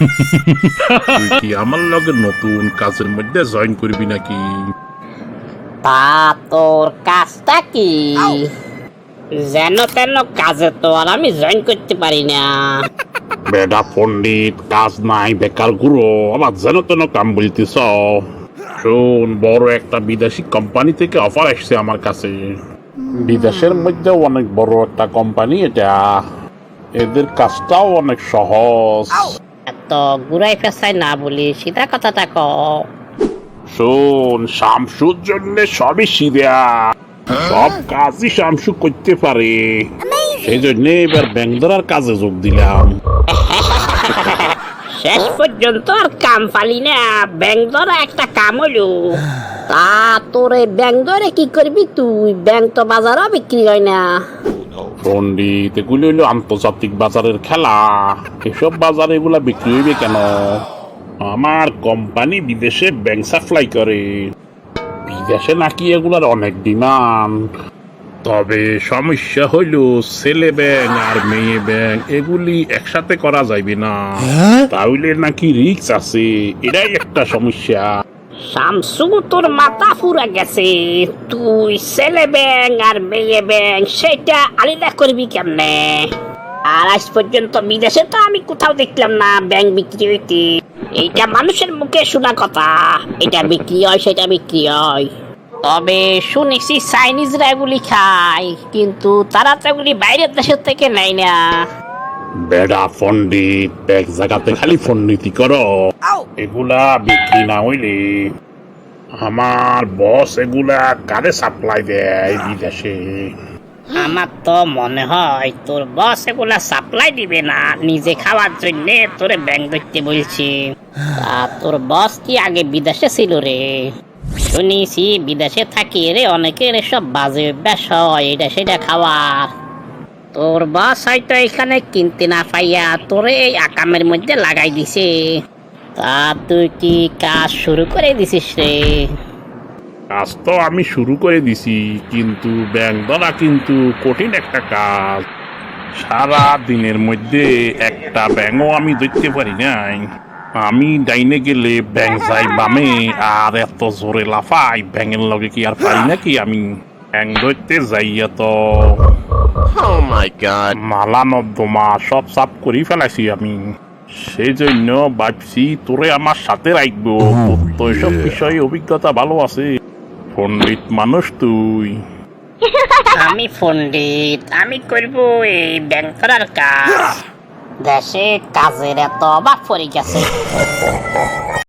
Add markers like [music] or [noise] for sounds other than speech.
[laughs] তুই কি আমার লগে নতুন কাজের মধ্যে জয়েন করবি নাকি? তা তোর কাজটা কি? যেন তেন কাজে তো আর আমি জয়েন করতে পারি না। [laughs] বেডা পণ্ডিত কাজ নাই বেকার গুরু আবার যেন তেন কাম বলতেছ শোন বড় একটা বিদেশি কোম্পানি থেকে অফার আসছে আমার কাছে। বিদেশের মধ্যে অনেক বড় একটা কোম্পানি এটা। এদের কাজটাও অনেক সহজ। এত গুড়াই পেশায় না বলি সিধা কথাটা ক। শোন শামসুর জন্য সবই সিধা। সব কাজই শামসু করতে পারে। সেই জন্য এবার ব্যাংক ধরার কাজে যোগ দিলাম। [laughs] শেষ পর্যন্ত আর কাম পালি না ব্যাংক ধরা একটা কাম হলো। তা তোর এই ব্যাংক ধরে কি করবি তুই? ব্যাংক তো বাজারও বিক্রি হয় না। পণ্ডিত এগুলি হলো আন্তর্জাতিক বাজারের খেলা। এসব বাজারে এগুলা বিক্রি হইবে কেন? আমার কোম্পানি বিদেশে ব্যাংক সাপ্লাই করে। বিদেশে নাকি এগুলার অনেক ডিমান্ড তবে সমস্যা হইল ছেলে ব্যাংক আর মেয়ে ব্যাংক এগুলি একসাথে করা যাইবে না। তাহলে নাকি রিক্স আছে। এটাই একটা সমস্যা। শামসু তোর মাথা ফুরা গেছে। তুই ছেলে ব্যাং আর মেয়ে ব্যাং, সেটা আলাদা করবি কেমনে? আর আজ পর্যন্ত বিদেশে তো আমি কোথাও দেখলাম না ব্যাংক বিক্রি হইতে। এইটা মানুষের মুখে শোনা কথা। এটা বিক্রি হয়, সেটা বিক্রি হয়। তবে শুনেছি চাইনিজরা এগুলি খায়, কিন্তু তারা তো এগুলি বাইরের দেশের থেকে নেয় না। বেড়া ফন্ডি এক জায়গাতে খালি পণ্ডিতি করো। এগুলা বিক্রি না হইলে আমার বস এগুলা কারে সাপ্লাই দেয় বিদেশে? আমার তো মনে হয় তোর বস এগুলা সাপ্লাই দিবে না নিজে খাওয়ার জন্য তোরে ব্যাংক ধরতে বলছি। তা তোর বস কি আগে বিদেশে ছিল রে? শুনিছি বিদেশে থাকি রে অনেকের এসব বাজে অভ্যাস হয় এটা সেটা খাওয়ার। তোর বস হয়তো এখানে কিনতে না পাইয়া তোরে এই আকামের মধ্যে লাগাই দিছে। তা তুই কি কাজ শুরু করে দিছিস রে? কাজ তো আমি শুরু করে দিছি, কিন্তু ব্যাংক ধরা কিন্তু কঠিন একটা কাজ। সারা দিনের মধ্যে একটা ব্যাংকও আমি ধরতে পারি নাই। আমি ডাইনে গেলে ব্যাংক যাই বামে, আর এত জোরে লাফাই ব্যাঙের লগে কি আর পারি নাকি আমি? ব্যাংক ধরতে যাইয়া তো Oh my god. মালা নর্দমা সব সাফ করি ফেলাইছি আমি। সেই জন্য ভাবছি তোরে আমার সাথে রাখব। তোর তো এসব বিষয়ে অভিজ্ঞতা ভালো আছে। পণ্ডিত মানুষ তুই। [laughs] আমি পণ্ডিত আমি করব এই ব্যাংক করার কাজ। দেশে কাজের এত অভাব পড়ে গেছে। [laughs]